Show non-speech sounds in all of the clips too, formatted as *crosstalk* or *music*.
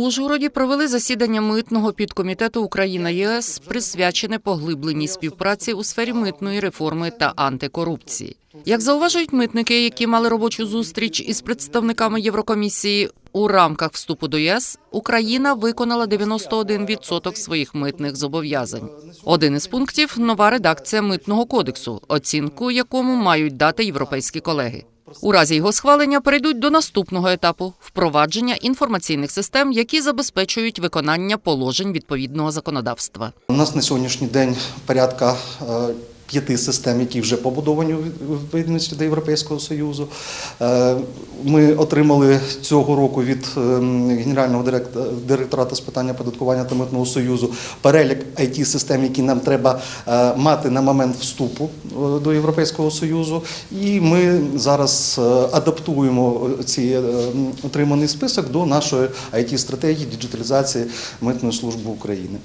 Ужгороді провели засідання митного підкомітету Україна ЄС, присвячене поглибленій співпраці у сфері митної реформи та антикорупції. Як зауважують митники, які мали робочу зустріч із представниками Єврокомісії, у рамках вступу до ЄС Україна виконала 91% своїх митних зобов'язань. Один із пунктів нова редакція митного кодексу, оцінку якому мають дати європейські колеги. У разі його схвалення перейдуть до наступного етапу впровадження інформаційних систем, які забезпечують виконання положень відповідного законодавства. У нас на сьогоднішній день порядка е, п'яти систем, які вже побудовані у відповідності до Європейського Союзу. Е, Ми отримали цього року від е, Генерального директ- директорату з питання податкування та митного союзу перелік it систем які нам треба е, мати на момент вступу е, до Європейського Союзу. І ми зараз адаптуємо ці отриманий список до нашої it стратегії діджиталізації митної служби України.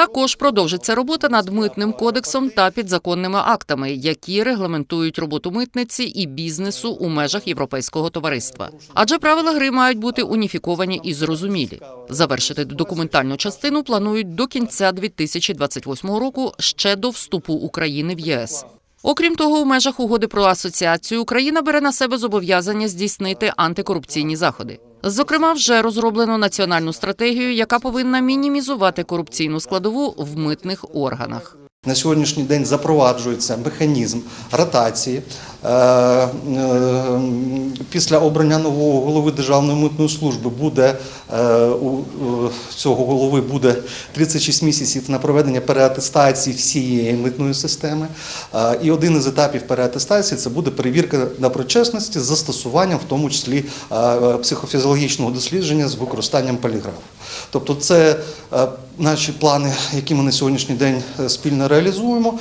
Також продовжиться робота над митним кодексом та підзаконними актами, які регламентують роботу митниці і бізнесу у межах європейського товариства. Адже правила гри мають бути уніфіковані і зрозумілі. Завершити документальну частину планують до кінця 2028 року ще до вступу України в ЄС. Окрім того, у межах угоди про асоціацію Україна бере на себе зобов'язання здійснити антикорупційні заходи. Зокрема, вже розроблено національну стратегію, яка повинна мінімізувати корупційну складову в митних органах. На сьогоднішній день запроваджується механізм ротації. Е, е, Після обрання нового голови Державної митної служби буде е, у цього голови буде 36 місяців на проведення переатестації всієї митної системи. І один із етапів переатестації це буде перевірка доброчесності з застосуванням, в тому числі психофізіологічного дослідження з використанням поліграфу. Тобто, це наші плани, які ми на сьогоднішній день спільно реалізуємо.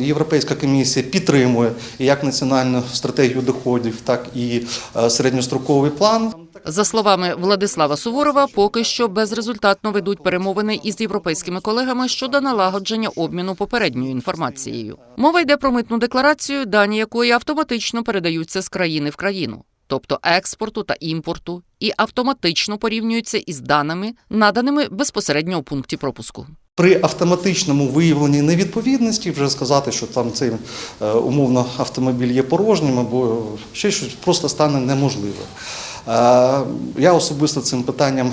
Європейська комісія підтримує як національну стратегію доходів, так і е, середньостроковий план. За словами Владислава Суворова, поки що безрезультатно ведуть перемовини із європейськими колегами щодо налагодження обміну попередньою інформацією. Мова йде про митну декларацію, дані якої автоматично передаються з країни в країну, тобто експорту та імпорту, і автоматично порівнюються із даними, наданими безпосередньо у пункті пропуску. При автоматичному виявленні невідповідності вже сказати, що там цей е, умовно автомобіль є порожнім або ще щось просто стане неможливо. Е, Я особисто цим питанням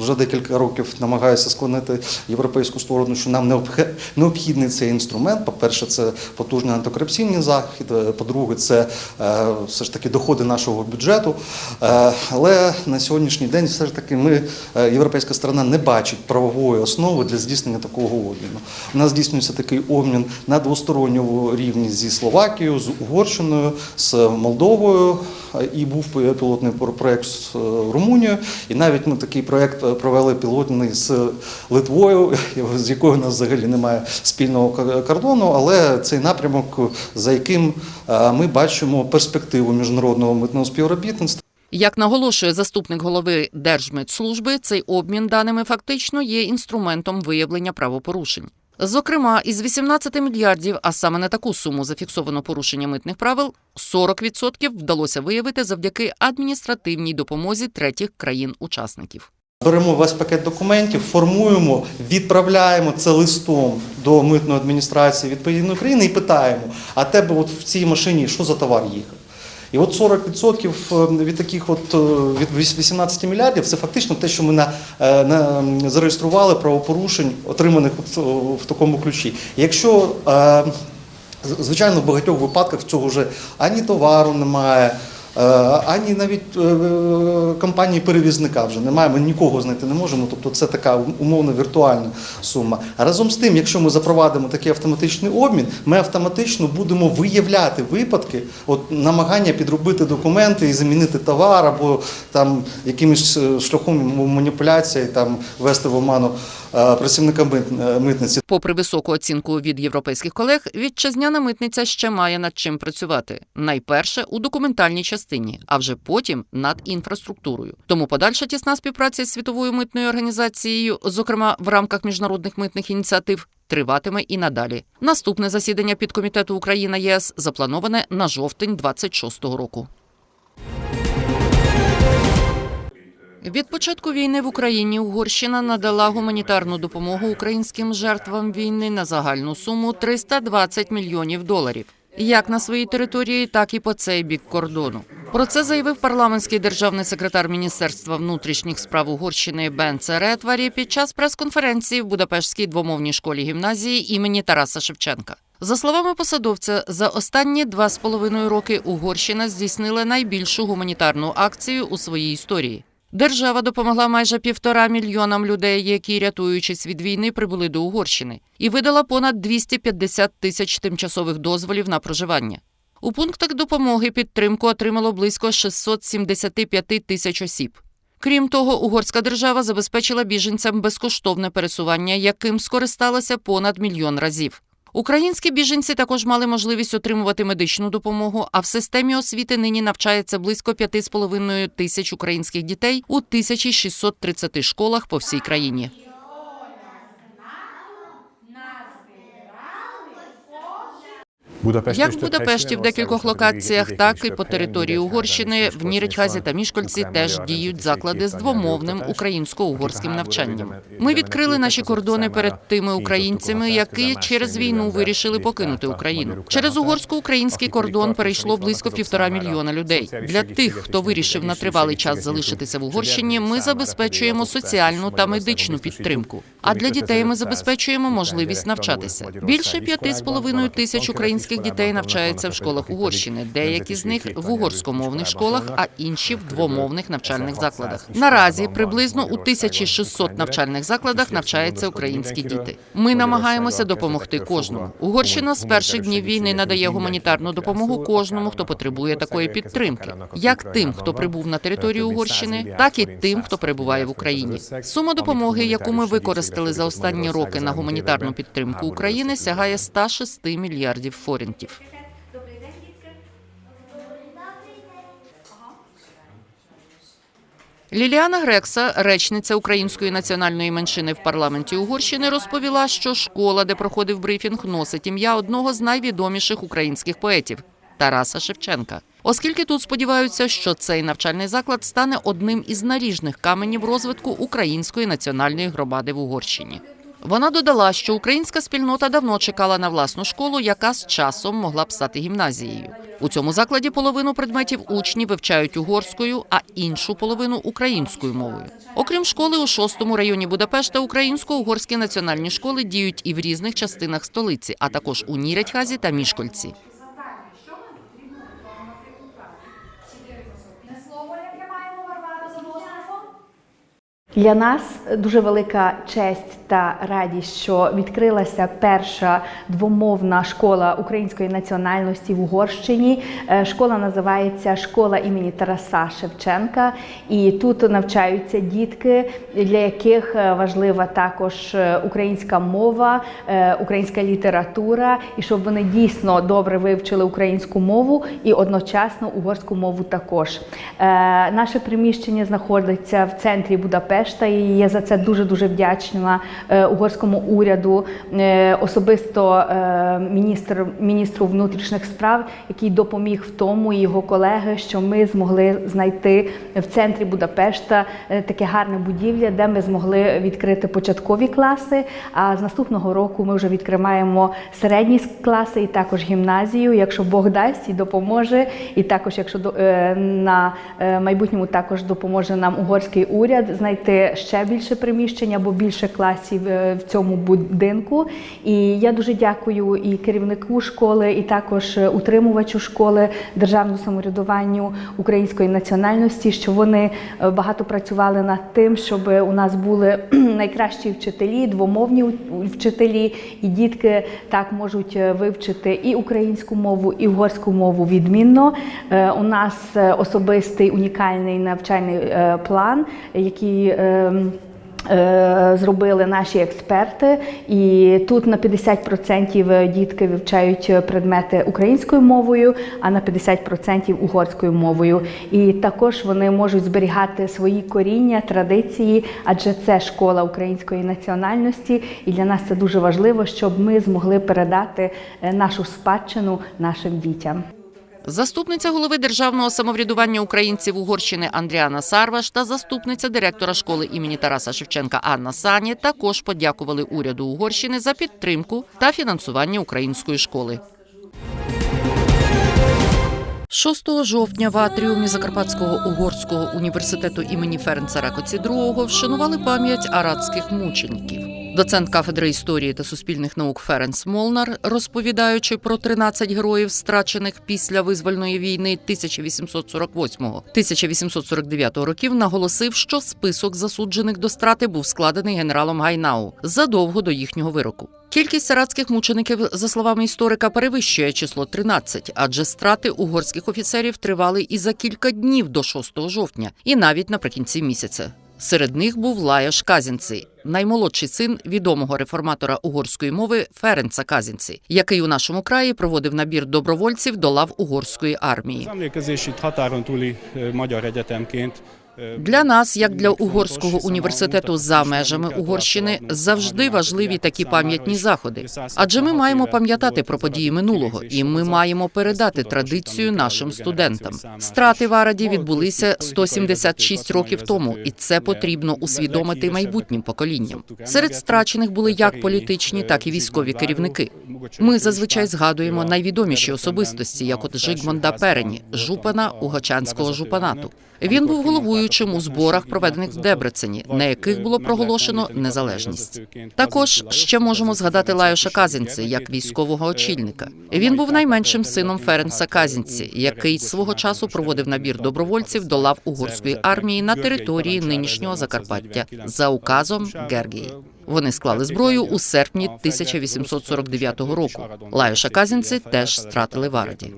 вже декілька років намагаюся склонити європейську сторону, що нам необх- необхідний цей інструмент. По-перше, це потужний антикорупційний захід. е, По-друге, це е, все ж таки доходи нашого бюджету. Е, Але на сьогоднішній день все ж таки ми, е, європейська сторона, не бачить правової основи для здійснення такого обміну. У нас здійснюється такий обмін на двосторонньому рівні зі Словакією, з Угорщиною, з Молдовою. е, І був пілотний проект з е, Румунією. І навіть ми такий проект е, провели пілотний з Литвою, *laughs* з якою нас взагалі немає спільного кордону, але цей напрямок, за яким е, ми бачимо перспективу міжнародного митного співробітництва. Як наголошує заступник голови Держмитслужби, цей обмін даними фактично є інструментом виявлення правопорушень. Зокрема, із 18 мільярдів, а саме на таку суму зафіксовано порушення митних правил, 40% вдалося виявити завдяки адміністративній допомозі третіх країн-учасників. Беремо весь пакет документів, формуємо, відправляємо це листом до митної адміністрації відповідної країни і питаємо: а тебе от в цій машині що за товар їхав? І от 40% від таких от е, від 18 мільярдів це фактично те, що ми на, е, на зареєстрували правопорушень, отриманих от, в такому ключі. Якщо е, Звичайно, в багатьох випадках цього вже ані товару немає, е, ані навіть е, компанії перевізника вже немає. Ми нікого знайти не можемо. Тобто це така умовно віртуальна сума. Разом з тим, якщо ми запровадимо такий автоматичний обмін, ми автоматично будемо виявляти випадки, от намагання підробити документи і замінити товар або там якимось е, шляхом маніпуляції, там вести в оману е, працівника мит- митниці. Попри високу оцінку від європейських колег, вітчизняна митниця ще має над чим працювати. Найперше у документальній частині, а вже потім над інфраструктурою. Тому подальша тісна співпраця з світовою митною організацією, зокрема в рамках міжнародних митних ініціатив. Триватиме і надалі. Наступне засідання підкомітету Україна ЄС заплановане на жовтень 26-го року. Від початку війни в Україні Угорщина надала гуманітарну допомогу українським жертвам війни на загальну суму 320 мільйонів доларів. Як на своїй території, так і по цей бік кордону. Про це заявив парламентський державний секретар Міністерства внутрішніх справ Угорщини Бен Церетварі під час прес-конференції в Будапештській двомовній школі гімназії імені Тараса Шевченка. За словами посадовця, за останні два з половиною роки Угорщина здійснила найбільшу гуманітарну акцію у своїй історії. Держава допомогла майже півтора мільйонам людей, які, рятуючись від війни, прибули до Угорщини, і видала понад 250 тисяч тимчасових дозволів на проживання. У пунктах допомоги підтримку отримало близько 675 тисяч осіб. Крім того, угорська держава забезпечила біженцям безкоштовне пересування, яким скористалося понад мільйон разів. Українські біженці також мали можливість отримувати медичну допомогу, а в системі освіти нині навчається близько 5,5 тисяч українських дітей у 1630 школах по всій країні. Як в Будапешті в декількох локаціях, так і по території Угорщини в Ніречхазі та Мішкольці теж діють заклади з двомовним українсько-угорським навчанням. Ми відкрили наші кордони перед тими українцями, які через війну вирішили покинути Україну. Через угорсько-український кордон перейшло близько півтора мільйона людей. Для тих, хто вирішив на тривалий час залишитися в Угорщині, ми забезпечуємо соціальну та медичну підтримку. А для дітей ми забезпечуємо можливість навчатися. Більше п'яти з половиною тисяч українських дітей навчаються в школах Угорщини. Деякі з них в угорськомовних школах, а інші в двомовних навчальних закладах. Наразі приблизно у 1600 навчальних закладах навчаються українські діти. Ми намагаємося допомогти кожному. Угорщина з перших днів війни надає гуманітарну допомогу кожному, хто потребує такої підтримки, як тим, хто прибув на територію Угорщини, так і тим, хто перебуває в Україні. Сума допомоги, яку ми використали за останні роки на гуманітарну підтримку України, сягає 106 мільярдів дітки. Ліліана Грекса, речниця української національної меншини в парламенті Угорщини, розповіла, що школа, де проходив брифінг, носить ім'я одного з найвідоміших українських поетів Тараса Шевченка. Оскільки тут сподіваються, що цей навчальний заклад стане одним із наріжних каменів розвитку української національної громади в Угорщині. Вона додала, що українська спільнота давно чекала на власну школу, яка з часом могла б стати гімназією. У цьому закладі половину предметів учні вивчають угорською, а іншу половину українською мовою. Окрім школи, у шостому районі Будапешта українсько-угорські національні школи діють і в різних частинах столиці, а також у Нірядьхазі та Мішкольці. Не слово, яке маємо Варвара за Бозофом. Для нас дуже велика честь та радість, що відкрилася перша двомовна школа української національності в Угорщині. Е, Школа називається Школа імені Тараса Шевченка. І тут навчаються дітки, для яких е, важлива також е, українська мова, українська література, і щоб вони дійсно добре вивчили українську мову і одночасно угорську мову також. Наше приміщення знаходиться в центрі Будапешта, і я за це дуже дуже вдячна е, угорському уряду, е, особисто е, міністр, міністру внутрішніх справ, який допоміг в тому, і його колеги, що ми змогли знайти в центрі Будапешта таке гарне будівля, де ми змогли відкрити початкові класи. А з наступного року ми вже відкриваємо середні класи і також гімназію, якщо Бог дасть і допоможе. І також, якщо на майбутньому також допоможе нам угорський уряд знайти ще більше приміщення або більше класів е, в цьому будинку. І я дуже дякую і керівнику школи, і також е, утримувачу школи державному самоврядуванню української національності, що вони е, багато працювали над тим, щоб у нас були *clears throat* найкращі вчителі, двомовні вчителі, і дітки так можуть вивчити і українську мову, і угорську мову відмінно. У нас особистий унікальний навчальний план, який Зробили наші експерти, і тут на 50% дітки вивчають предмети українською мовою, а на 50% угорською мовою. І також вони можуть зберігати свої коріння, традиції, адже це школа української національності. І для нас це дуже важливо, щоб ми змогли передати е, нашу спадщину нашим дітям. Заступниця голови державного самоврядування українців Угорщини Андріана Сарваш та заступниця директора школи імені Тараса Шевченка Анна Сані також подякували уряду Угорщини за підтримку та фінансування української школи. 6 жовтня в атріумі Закарпатського угорського університету імені Ференца Ракоці II вшанували пам'ять арадських мучеників. Доцент кафедри історії та суспільних наук Ференц Молнар, розповідаючи про 13 героїв, страчених після визвольної війни 1848-1849 років, наголосив, що список засуджених до страти був складений генералом Гайнау задовго до їхнього вироку. Кількість арадських мучеників, за словами історика, перевищує число 13, адже страти угорських офіцерів тривали і за кілька днів до 6 жовтня, і навіть наприкінці місяця. Серед них був Лаяш Казінци, наймолодший син відомого реформатора угорської мови Ференца Казінці, який у нашому краї проводив набір добровольців до лав угорської армії. Для нас, як для угорського університету за межами Угорщини, завжди важливі такі пам'ятні заходи. Адже ми маємо пам'ятати про події минулого, і ми маємо передати традицію нашим студентам. Страти в Араді відбулися 176 років тому, і це потрібно усвідомити майбутнім поколінням. Серед страчених були як політичні, так і військові керівники. Ми зазвичай згадуємо найвідоміші особистості, як от Жигмонда Перені, жупана Угочанського жупанату. Він був головуючим у зборах, проведених в Дебрецені, на яких було проголошено незалежність. Також ще можемо згадати Лайоша Казінці як військового очільника. Він був найменшим сином Ференса Казінці, який свого часу проводив набір добровольців до лав угорської армії на території нинішнього Закарпаття за указом Гергії. Вони склали зброю у серпні 1849 року. Лайоша Казінці теж стратили в Араді.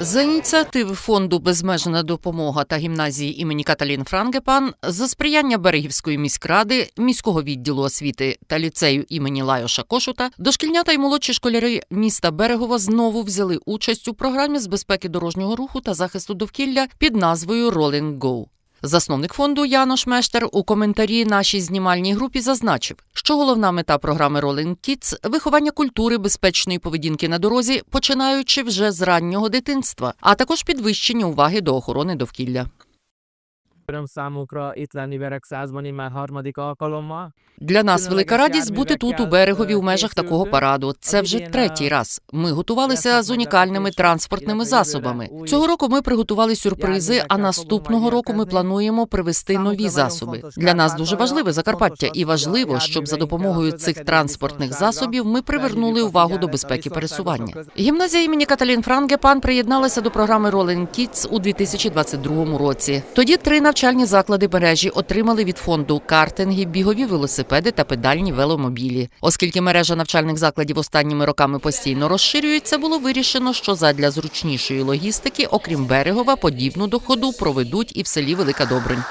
За ініціативи фонду Безмежна допомога та гімназії імені Каталін Франгепан за сприяння Берегівської міськради, міського відділу освіти та ліцею імені Лайоша Кошута, дошкільнята й молодші школяри міста Берегова знову взяли участь у програмі з безпеки дорожнього руху та захисту довкілля під назвою Rolling Go. Засновник фонду Янош Мештер у коментарі нашій знімальній групі зазначив, що головна мета програми Rolling Kids – виховання культури безпечної поведінки на дорозі, починаючи вже з раннього дитинства, а також підвищення уваги до охорони довкілля. Öröm számukra itt lenni Veregszázban immár harmadik alkalommal. Для нас велика радість бути тут у берегові у межах такого параду. Це вже третій раз. Ми готувалися з унікальними транспортними засобами. Цього року ми приготували сюрпризи. А наступного року ми плануємо привезти нові засоби. Для нас дуже важливе Закарпаття, і важливо, щоб за допомогою цих транспортних засобів ми привернули увагу до безпеки пересування. Гімназія імені Каталін Франгепан приєдналася до програми Rolling Kids у 2022 році. Тоді три навчальні заклади мережі отримали від фонду картинги, бігові велосипеди та педальні веломобілі. Оскільки мережа навчальних закладів останніми роками постійно розширюється, було вирішено, що задля зручнішої логістики, окрім Берегова, подібну доходу проведуть і в селі Велика Добринь.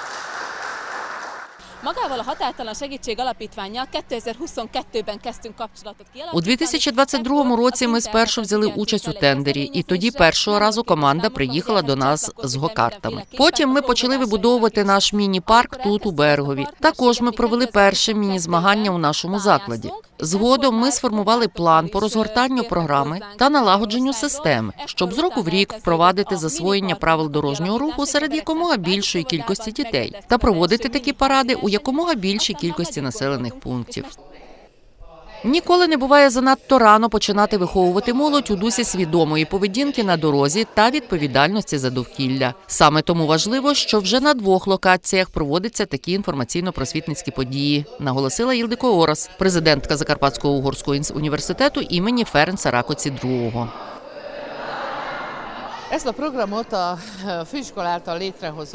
Magával a Határtalan Segítség Alapítvánnyal 2022-ben kezdtünk kapcsolatot kialakítani. У 2022 році ми спершу взяли участь у тендері, і тоді першого разу команда приїхала до нас з гокартами. Потім ми почали вибудовувати наш міні-парк тут у Берегові. Також ми провели перше міні-змагання у нашому закладі. Згодом ми сформували план по розгортанню програми та налагодженню системи, щоб з року в рік впровадити засвоєння правил дорожнього руху серед якомога більшої кількості дітей та проводити такі паради у якомога більшій кількості населених пунктів. Ніколи не буває занадто рано починати виховувати молодь у дусі свідомої поведінки на дорозі та відповідальності за довкілля. Саме тому важливо, що вже на двох локаціях проводяться такі інформаційно-просвітницькі події, наголосила Ілдико Орас, президентка Закарпатського угорського університету імені Ференса Ракоці II.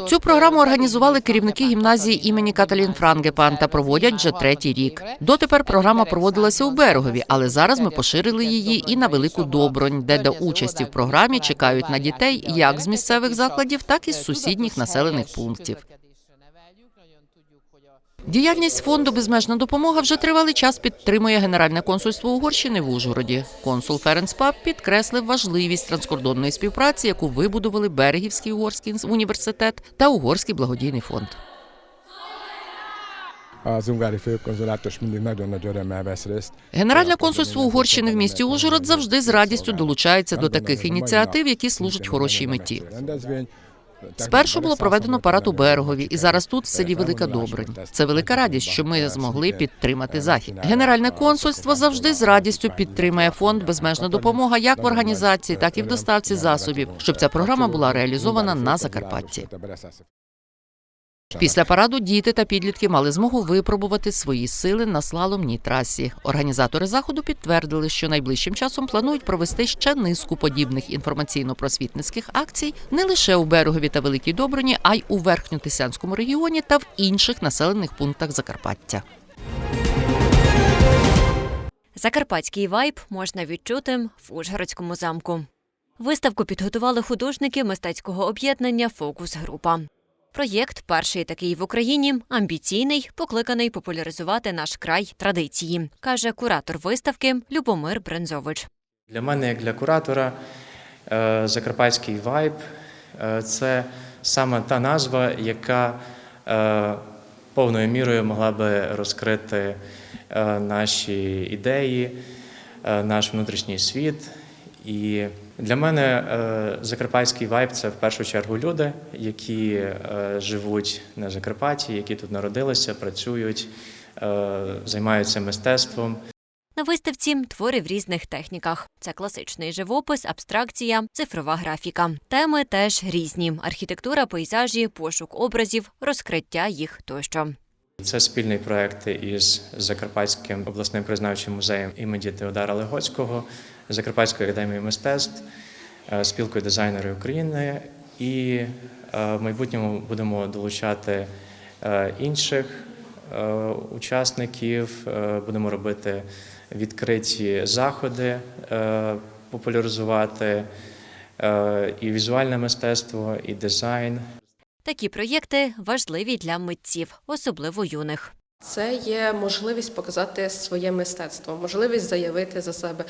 Цю програму організували керівники гімназії імені Каталін Франгепан та проводять вже третій рік. Дотепер програма проводилася у Берегові, але зараз ми поширили її і на Велику Добронь, де до участі в програмі чекають на дітей як з місцевих закладів, так і з сусідніх населених пунктів. Діяльність фонду Безмежна допомога вже тривалий час підтримує Генеральне консульство Угорщини в Ужгороді. Консул Ференц Пап підкреслив важливість транскордонної співпраці, яку вибудували Берегівський угорський університет та Угорський благодійний фонд. Генеральне консульство Угорщини в місті Ужгород завжди з радістю долучається до таких ініціатив, які служать хорошій меті. Спершу було проведено парад у берегові, і зараз тут в селі Велика Добринь. Це велика радість, що ми змогли підтримати захід. Генеральне консульство завжди з радістю підтримує фонд Безмежна допомога як в організації, так і в доставці засобів, щоб ця програма була реалізована на Закарпатті. Після параду діти та підлітки мали змогу випробувати свої сили на слаломній трасі. Організатори заходу підтвердили, що найближчим часом планують провести ще низку подібних інформаційно-просвітницьких акцій не лише у берегові та Великій Добрині, а й у верхньотисянському регіоні та в інших населених пунктах Закарпаття. Закарпатський вайб можна відчути в Ужгородському замку. Виставку підготували художники мистецького об'єднання Фокус Група. Проєкт перший такий в Україні, амбіційний, покликаний популяризувати наш край традиції, каже куратор виставки Любомир Брензович. Для мене, як для куратора, е, закарпатський вайб е, це саме та назва, яка е, повною мірою могла би розкрити наші ідеї, наш внутрішній світ. І для мене е, закарпатський вайб це в першу чергу люди, які е, живуть на Закарпатті, які тут народилися, працюють, е, займаються мистецтвом. На виставці твори в різних техніках: це класичний живопис, абстракція, цифрова графіка. Теми теж різні: архітектура, пейзажі, пошук образів, розкриття їх тощо. Це спільний проект із Закарпатським обласним краєзнавчим музеєм імені Теодора Легоцького, Закарпатською академією мистецтв, е, спілкою дизайнерів України. І е, в майбутньому будемо долучати е, інших учасників, будемо робити відкриті заходи, популяризувати і візуальне мистецтво, і дизайн. Такі проєкти важливі для митців, особливо юних. Це є можливість показати своє мистецтво, можливість заявити за себе,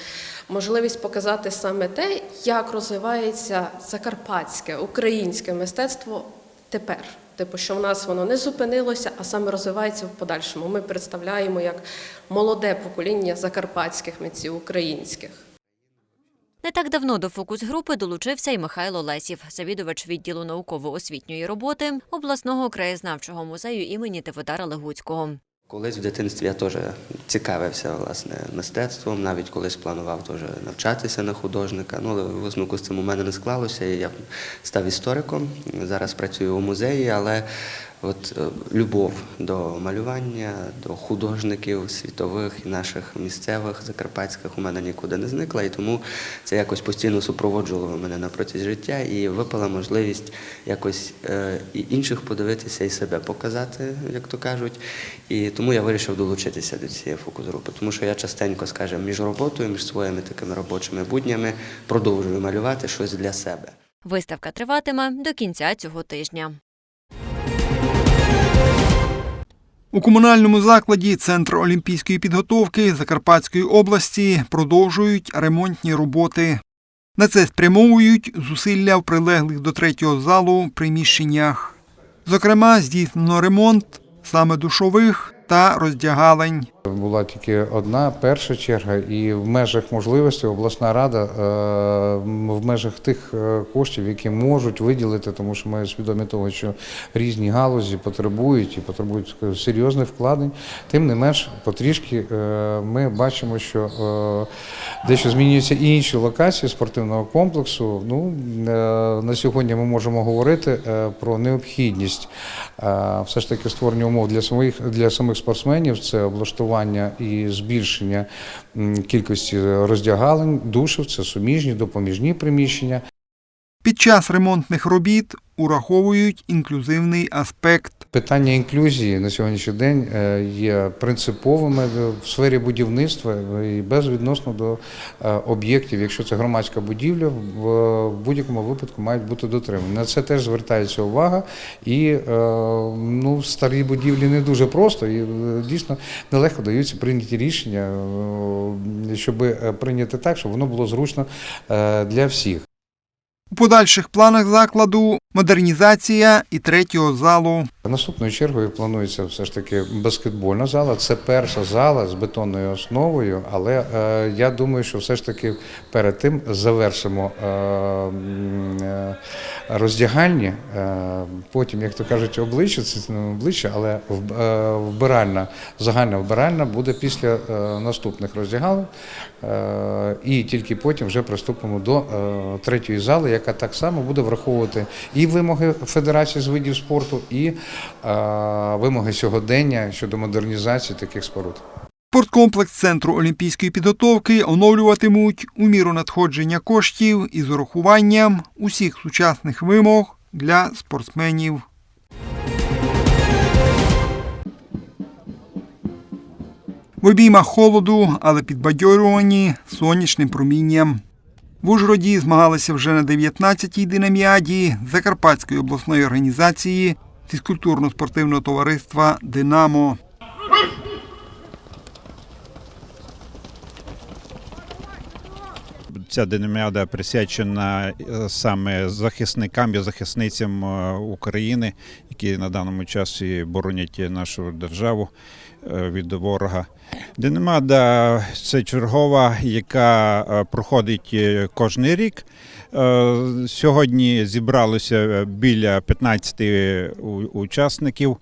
можливість показати саме те, як розвивається закарпатське, українське мистецтво тепер. Типу, що в нас воно не зупинилося, а саме розвивається в подальшому. Ми представляємо як молоде покоління закарпатських митців українських. Не так давно до фокус-групи долучився і Михайло Лесів, завідувач відділу науково-освітньої роботи обласного краєзнавчого музею імені Теводара Легуцького. Колись в дитинстві я теж цікавився власне мистецтвом, навіть колись планував теж навчатися на художника. Ну, але висновку з цим у мене не склалося, я став істориком. Зараз працюю у музеї, але от е, любов до малювання, до художників світових і наших місцевих закарпатських у мене нікуди не зникла, і тому це якось постійно супроводжувало мене на протязі життя і випала можливість якось е, і інших подивитися і себе показати, як то кажуть. І тому я вирішив долучитися до цієї фокус-групи, тому що я частенько, скажімо, між роботою, між своїми такими робочими буднями продовжую малювати щось для себе. Виставка триватиме до кінця цього тижня. У комунальному закладі Центр олімпійської підготовки Закарпатської області продовжують ремонтні роботи. На це спрямовують зусилля в прилеглих до третього залу приміщеннях. Зокрема, здійснено ремонт саме душових та роздягалень. Була тільки одна перша черга, і в межах можливостей обласна рада е, в межах тих е, коштів, які можуть виділити, тому що ми свідомі того, що різні галузі потребують і потребують серйозних вкладень. Тим не менш, потрішки е, ми бачимо, що дещо змінюються і інші локації спортивного комплексу. Ну на сьогодні ми можемо говорити про необхідність все ж таки створення умов для самих для самих спортсменів. Це облаштування і збільшення кількості роздягалень, душів, це суміжні, допоміжні приміщення. Під час ремонтних робіт ураховують інклюзивний аспект. Питання інклюзії на сьогоднішній день е, є принциповими в сфері будівництва і безвідносно до е, об'єктів. Якщо це громадська будівля, в будь-якому випадку мають бути дотримані. На це теж звертається увага. І е, ну, в старій будівлі не дуже просто і дійсно нелегко даються прийняті рішення, щоб прийняти так, щоб воно було зручно для всіх. У подальших планах закладу модернізація і третього залу. Наступною чергою планується все ж таки баскетбольна зала. Це перша зала з бетонною основою, але е, я думаю, що все ж таки перед тим завершимо е, е, роздягальні. Е, потім, як то кажуть, обличчя, це не обличчя, але в- е, вбиральна, загальна вбиральна буде після е, наступних роздягалень. Е, і тільки потім вже приступимо до е, третьої зали, яка так само буде враховувати і вимоги Федерації з видів спорту, і е, вимоги сьогодення щодо модернізації таких споруд. Спорткомплекс Центру олімпійської підготовки оновлюватимуть у міру надходження коштів із урахуванням усіх сучасних вимог для спортсменів. В обіймах холоду, але підбадьорювані сонячним промінням. В Ужгороді змагалися вже на 19-й динаміаді Закарпатської обласної організації фізкультурно-спортивного товариства Динамо. Ця динаміада присвячена е, саме захисникам і захисницям е, України, які на даному часі боронять нашу державу від ворога. Динаміада – це чергова, яка е, проходить е, кожний рік. Е, Сьогодні зібралося біля 15 учасників.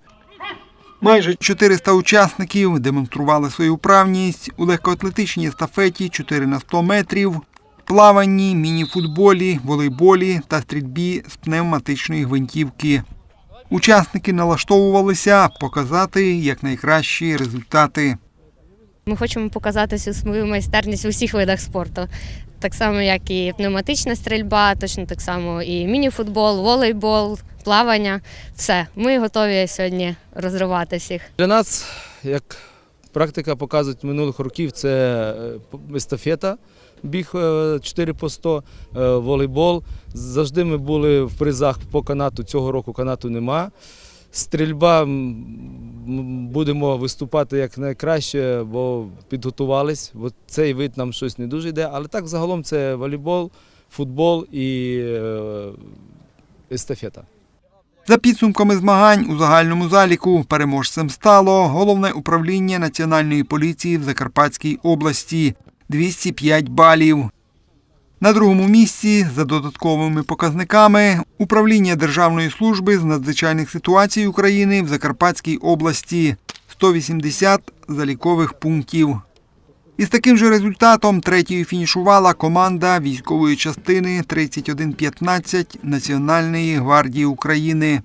Майже 400 учасників демонстрували свою вправність у легкоатлетичній естафеті 4 на 100 метрів, плаванні, мініфутболі, волейболі та стрільбі з пневматичної гвинтівки. Учасники налаштовувалися показати якнайкращі результати. Ми хочемо показати всю свою майстерність у всіх видах спорту. Так само, як і пневматична стрільба, точно так само і мініфутбол, волейбол, плавання. Все, ми готові сьогодні розривати всіх. Для нас, як практика показує минулих років, це е, естафета, біг е, 4 по 100, е, волейбол. Завжди ми були в призах по канату. Цього року канату нема. Стрільба будемо виступати як найкраще, бо підготувались. Бо цей вид нам щось не дуже йде. Але так загалом це волейбол, футбол і е, естафета. За підсумками змагань у загальному заліку переможцем стало головне управління Національної поліції в Закарпатській області 205 балів. На другому місці за додатковими показниками управління Державної служби з надзвичайних ситуацій України в Закарпатській області 180 залікових пунктів. Із таким же результатом третьою фінішувала команда військової частини 3115 Національної гвардії України.